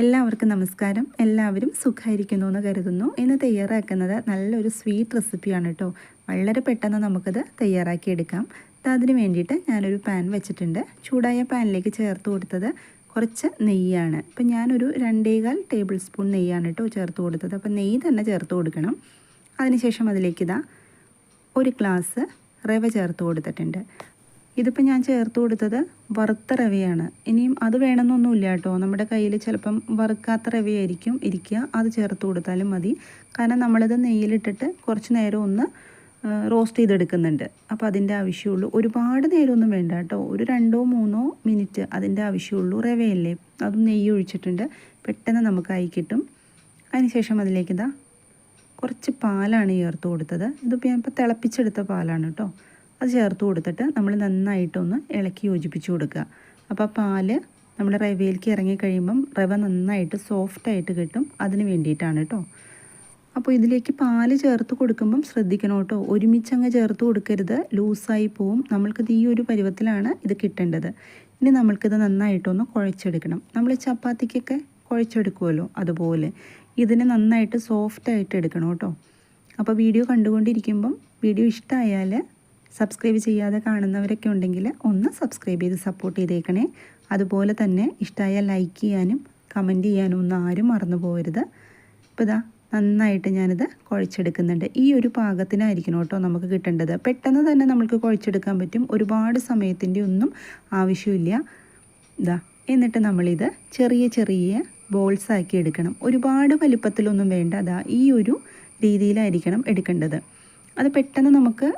എല്ലാവർക്കും നമസ്കാരം. എല്ലാവരും സുഖമായിരിക്കുന്നു എന്ന് കരുതുന്നു. ഇന്ന് തയ്യാറാക്കുന്നത് നല്ലൊരു സ്വീറ്റ് റെസിപ്പിയാണ് കേട്ടോ. വളരെ പെട്ടെന്ന് നമുക്കത് തയ്യാറാക്കിയെടുക്കാം അതിന് വേണ്ടിയിട്ട് ഞാനൊരു പാൻ വെച്ചിട്ടുണ്ട്. ചൂടായ പാനിലേക്ക് ചേർത്ത് കൊടുത്തത് കുറച്ച് നെയ്യാണ്. ഇപ്പം ഞാനൊരു രണ്ടേകാൽ ടേബിൾ സ്പൂൺ നെയ്യാണ് കേട്ടോ ചേർത്ത് കൊടുത്തത്. അപ്പം നെയ്യ് തന്നെ ചേർത്ത് കൊടുക്കണം. അതിനുശേഷം അതിലേക്ക് ഇതാ ഒരു ഗ്ലാസ് റവ ചേർത്ത് കൊടുത്തിട്ടുണ്ട്. ഇതിപ്പോൾ ഞാൻ ചേർത്ത് കൊടുത്തത് വറുത്ത റവയാണ്. ഇനിയും അത് വേണമെന്നൊന്നുമില്ല കേട്ടോ. നമ്മുടെ കയ്യിൽ ചിലപ്പം വറുക്കാത്ത റവയായിരിക്കും ഇരിക്കുക. അത് ചേർത്ത് കൊടുത്താലും മതി. കാരണം നമ്മളിത് നെയ്യിലിട്ടിട്ട് കുറച്ച് നേരം ഒന്ന് റോസ്റ്റ് ചെയ്തെടുക്കുന്നുണ്ട്. അപ്പോൾ അതിന്റെ ആവശ്യമുള്ളൂ. ഒരുപാട് നേരമൊന്നും വേണ്ട കേട്ടോ. ഒരു രണ്ടോ മൂന്നോ മിനിറ്റ് അതിന്റെ ആവശ്യമുള്ളൂ. റവയല്ലേ? അതും നെയ്യ് ഒഴിച്ചിട്ടുണ്ട്. പെട്ടെന്ന് നമുക്കായി കിട്ടും. അതിനുശേഷം അതിലേക്ക് ഇതാ കുറച്ച് പാലാണ് ചേർത്ത് കൊടുത്തത്. ഇതിപ്പോൾ ഞാൻ ഇപ്പോൾ തിളപ്പിച്ചെടുത്ത പാലാണ് കേട്ടോ. അത് ചേർത്ത് കൊടുത്തിട്ട് നമ്മൾ നന്നായിട്ടൊന്ന് ഇളക്കി യോജിപ്പിച്ച് കൊടുക്കുക. അപ്പോൾ പാൽ നമ്മൾ റവയിലേക്ക് ഇറങ്ങി കഴിയുമ്പം റവ നന്നായിട്ട് സോഫ്റ്റായിട്ട് കിട്ടും. അതിന് വേണ്ടിയിട്ടാണ് കേട്ടോ. അപ്പോൾ ഇതിലേക്ക് പാൽ ചേർത്ത് കൊടുക്കുമ്പം ശ്രദ്ധിക്കണം കേട്ടോ. ഒരുമിച്ചങ്ങ് ചേർത്ത് കൊടുക്കരുത്. ലൂസായി പോവും. നമ്മൾക്കിത് ഈ ഒരു പരുവത്തിലാണ് ഇത് കിട്ടേണ്ടത്. ഇനി നമ്മൾക്കിത് നന്നായിട്ടൊന്ന് കുഴച്ചെടുക്കണം. നമ്മൾ ചപ്പാത്തിക്കൊക്കെ കുഴച്ചെടുക്കുമല്ലോ അതുപോലെ. ഇതിനെ നന്നായിട്ട് സോഫ്റ്റായിട്ട് എടുക്കണം കേട്ടോ. അപ്പോൾ വീഡിയോ കണ്ടുകൊണ്ടിരിക്കുമ്പം വീഡിയോ ഇഷ്ടമായാൽ സബ്സ്ക്രൈബ് ചെയ്യാതെ കാണുന്നവരൊക്കെ ഉണ്ടെങ്കിൽ ഒന്ന് സബ്സ്ക്രൈബ് ചെയ്ത് സപ്പോർട്ട് ചെയ്തേക്കണേ. അതുപോലെ തന്നെ ഇഷ്ടമായ ലൈക്ക് ചെയ്യാനും കമന്റ് ചെയ്യാനും ഒന്നും ആരും മറന്നു പോകരുത്. ഇപ്പോൾ ഇതാ നന്നായിട്ട് ഞാനിത് കുഴച്ചെടുക്കുന്നുണ്ട്. ഈ ഒരു പാകത്തിനായിരിക്കണം കേട്ടോ നമുക്ക് കിട്ടേണ്ടത്. പെട്ടെന്ന് തന്നെ നമുക്ക് കുഴച്ചെടുക്കാൻ പറ്റും. ഒരുപാട് സമയത്തിന്റെ ഒന്നും ആവശ്യമില്ല. ഇതാ എന്നിട്ട് നമ്മളിത് ചെറിയ ചെറിയ ബോൾസ് ആക്കി എടുക്കണം. ഒരുപാട് വലിപ്പത്തിലൊന്നും വേണ്ട. അതാ ഈ ഒരു രീതിയിലായിരിക്കണം എടുക്കേണ്ടത്. അത് പെട്ടെന്ന് നമുക്ക്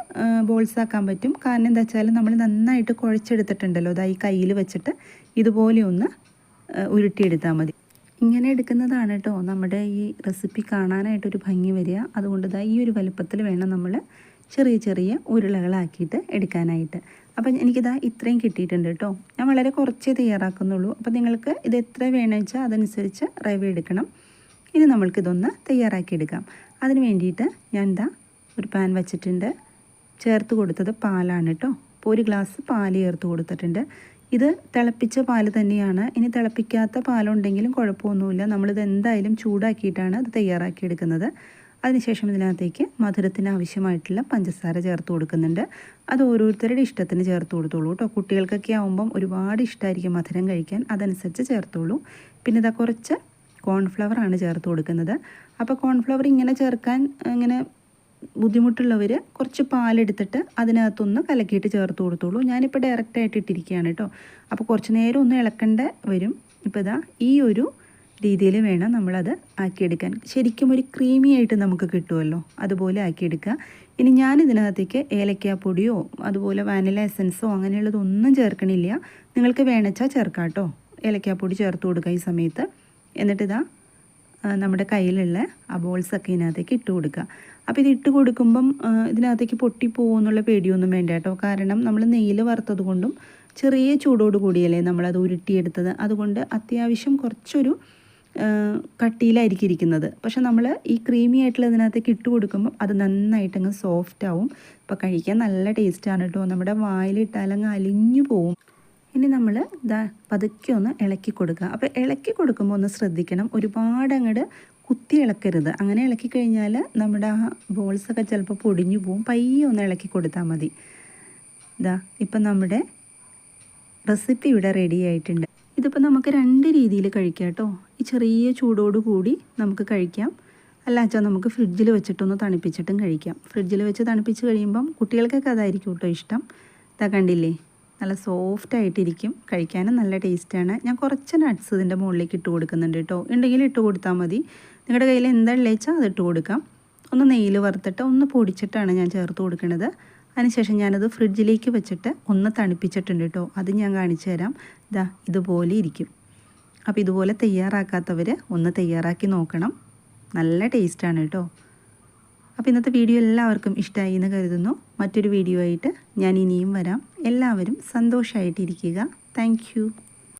ബോൾസ് ആക്കാൻ പറ്റും. കാരണം എന്താ വെച്ചാൽ നമ്മൾ നന്നായിട്ട് കുഴച്ചെടുത്തിട്ടുണ്ടല്ലോ. അതായത് കയ്യിൽ വെച്ചിട്ട് ഇതുപോലെ ഒന്ന് ഉരുട്ടിയെടുത്താൽ മതി. ഇങ്ങനെ എടുക്കുന്നതാണ് കേട്ടോ നമ്മുടെ ഈ റെസിപ്പി കാണാനായിട്ടൊരു ഭംഗി വരിക. അതുകൊണ്ട് ഇതാ ഈ ഒരു വലുപ്പത്തിൽ വേണം നമ്മൾ ചെറിയ ചെറിയ ഉരുളകളാക്കിയിട്ട് എടുക്കാനായിട്ട്. അപ്പം എനിക്കിതാ ഇത്രയും കിട്ടിയിട്ടുണ്ട് കേട്ടോ ഞാൻ വളരെ കുറച്ചേ തയ്യാറാക്കുന്നുള്ളൂ. അപ്പം നിങ്ങൾക്ക് ഇത് എത്ര വേണമെന്ന് വെച്ചാൽ അതനുസരിച്ച് റവ എടുക്കണം. ഇനി നമ്മൾക്കിതൊന്ന് തയ്യാറാക്കിയെടുക്കാം അതിന് വേണ്ടിയിട്ട് ഞാൻ എന്താ ഒരു പാൻ വെച്ചിട്ടുണ്ട്. ചേർത്ത് കൊടുത്തത് പാലാണ് കേട്ടോ അപ്പോൾ ഒരു ഗ്ലാസ് പാൽ ചേർത്ത് കൊടുത്തിട്ടുണ്ട്. ഇത് തിളപ്പിച്ച പാൽ തന്നെയാണ്. ഇനി തിളപ്പിക്കാത്ത പാലുണ്ടെങ്കിലും കുഴപ്പമൊന്നുമില്ല. നമ്മളിത് എന്തായാലും ചൂടാക്കിയിട്ടാണ് അത് തയ്യാറാക്കിയെടുക്കുന്നത് അതിനുശേഷം ഇതിനകത്തേക്ക് മധുരത്തിന് ആവശ്യമായിട്ടുള്ള പഞ്ചസാര ചേർത്ത് കൊടുക്കുന്നുണ്ട്. അത് ഓരോരുത്തരുടെ ഇഷ്ടത്തിന് ചേർത്ത് കൊടുത്തോളൂ കേട്ടോ കുട്ടികൾക്കൊക്കെ ആകുമ്പം ഒരുപാട് ഇഷ്ടമായിരിക്കും മധുരം കഴിക്കാൻ. അതനുസരിച്ച് ചേർത്തോളൂ. പിന്നെ ഇതാ കുറച്ച് കോൺഫ്ലവർ ആണ് ചേർത്ത് കൊടുക്കുന്നത്. അപ്പോൾ കോൺഫ്ലവർ ഇങ്ങനെ ചേർക്കാൻ ഇങ്ങനെ ബുദ്ധിമുട്ടുള്ളവർ കുറച്ച് പാലെടുത്തിട്ട് അതിനകത്തൊന്ന് കലക്കിയിട്ട് ചേർത്ത് കൊടുത്തോളൂ. ഞാനിപ്പോൾ ഡയറക്റ്റായിട്ട് ഇട്ടിരിക്കുകയാണ് കേട്ടോ അപ്പോൾ കുറച്ച് നേരം ഒന്ന് ഇളക്കേണ്ട വരും. ഇപ്പോൾ ഇതാ ഈ ഒരു രീതിയിൽ വേണം നമ്മളത് ആക്കിയെടുക്കാൻ. ശരിക്കും ഒരു ക്രീമി ആയിട്ട് നമുക്ക് കിട്ടുമല്ലോ അതുപോലെ ആക്കിയെടുക്കുക. ഇനി ഞാൻ ഇതിനകത്തേക്ക് ഏലക്കാപ്പൊടിയോ അതുപോലെ വാനില എസൻസോ അങ്ങനെയുള്ളതൊന്നും ചേർക്കണില്ല. നിങ്ങൾക്ക് വേണച്ചാൽ ചേർക്കാം കേട്ടോ ഏലക്കാപ്പൊടി ചേർത്ത് കൊടുക്കുക ഈ സമയത്ത്. എന്നിട്ട് ഇതാ നമ്മുടെ കയ്യിലുള്ള ആ ബോൾസൊക്കെ ഇതിനകത്തേക്ക് ഇട്ട് കൊടുക്കുക. അപ്പോൾ ഇത് ഇട്ട് കൊടുക്കുമ്പം ഇതിനകത്തേക്ക് പൊട്ടിപ്പോകുമെന്നുള്ള പേടിയൊന്നും വേണ്ട കേട്ടോ. കാരണം നമ്മൾ നെയ്യിൽ വറുത്തത് കൊണ്ടും ചെറിയ ചൂടോട് കൂടിയല്ലേ നമ്മളത് ഉരുട്ടിയെടുത്തത്. അതുകൊണ്ട് അത്യാവശ്യം കുറച്ചൊരു കട്ടിയിലായിരിക്കും ഇരിക്കുന്നത്. പക്ഷെ നമ്മൾ ഈ ക്രീമി ആയിട്ടുള്ള ഇതിനകത്തേക്ക് ഇട്ട് കൊടുക്കുമ്പോൾ അത് നന്നായിട്ടങ്ങ് സോഫ്റ്റ് ആവും. അപ്പോൾ കഴിക്കാൻ നല്ല ടേസ്റ്റാണ് കേട്ടോ. നമ്മുടെ വായിലിട്ടാലങ്ങ് അലിഞ്ഞു പോവും. ഇനി നമ്മൾ ഇതാ പതുക്കെ ഒന്ന് ഇളക്കി കൊടുക്കുക. അപ്പോൾ ഇളക്കി കൊടുക്കുമ്പോൾ ഒന്ന് ശ്രദ്ധിക്കണം. ഒരുപാട് അങ്ങോട്ട് കുത്തി ഇളക്കരുത്. അങ്ങനെ ഇളക്കി കഴിഞ്ഞാൽ നമ്മുടെ ആ ബോൾസൊക്കെ ചിലപ്പോൾ പൊടിഞ്ഞു പോവും. പയ്യെ ഒന്ന് ഇളക്കി കൊടുത്താൽ മതി. ഇതാ ഇപ്പം നമ്മുടെ റെസിപ്പി ഇവിടെ റെഡി ആയിട്ടുണ്ട്. ഇതിപ്പോൾ നമുക്ക് രണ്ട് രീതിയിൽ കഴിക്കാം കേട്ടോ. ഈ ചെറിയ ചൂടോട് കൂടി നമുക്ക് കഴിക്കാം. അല്ലാച്ചാൽ നമുക്ക് ഫ്രിഡ്ജിൽ വെച്ചിട്ടൊന്ന് തണുപ്പിച്ചിട്ടും കഴിക്കാം. ഫ്രിഡ്ജിൽ വെച്ച് തണുപ്പിച്ച് കഴിയുമ്പം കുട്ടികൾക്കൊക്കെ അതായിരിക്കും കേട്ടോ ഇഷ്ടം. ഇതാ കണ്ടില്ലേ? നല്ല സോഫ്റ്റ് ആയിട്ടിരിക്കും കഴിക്കാനും നല്ല ടേസ്റ്റാണ്. ഞാൻ കുറച്ച് നട്ട്സ് ഇതിന്റെ മുകളിലേക്ക് ഇട്ട് കൊടുക്കുന്നുണ്ട് കേട്ടോ. ഉണ്ടെങ്കിൽ ഇട്ട് കൊടുത്താൽ മതി. നിങ്ങളുടെ കയ്യിൽ എന്താണെന്ന് വെച്ചാൽ അത് ഇട്ട് കൊടുക്കാം. ഒന്ന് നെയ്യിൽ വറുത്തിട്ട് ഒന്ന് പൊടിച്ചിട്ടാണ് ഞാൻ ചേർത്ത് കൊടുക്കുന്നത്. അതിനുശേഷം ഞാനത് ഫ്രിഡ്ജിലേക്ക് വെച്ചിട്ട് ഒന്ന് തണുപ്പിച്ചിട്ടുണ്ട് കേട്ടോ. അത് ഞാൻ കാണിച്ചു തരാം. ഇതാ ഇതുപോലെ ഇരിക്കും. അപ്പോൾ ഇതുപോലെ തയ്യാറാക്കാത്തവർ ഒന്ന് തയ്യാറാക്കി നോക്കണം. നല്ല ടേസ്റ്റാണ് കേട്ടോ. അപ്പോൾ ഇന്നത്തെ വീഡിയോ എല്ലാവർക്കും ഇഷ്ടമായി എന്ന് കരുതുന്നു. മറ്റൊരു വീഡിയോ ആയിട്ട് ഞാൻ ഇനിയും വരാം. എല്ലാവരും സന്തോഷമായിട്ടിരിക്കുക താങ്ക്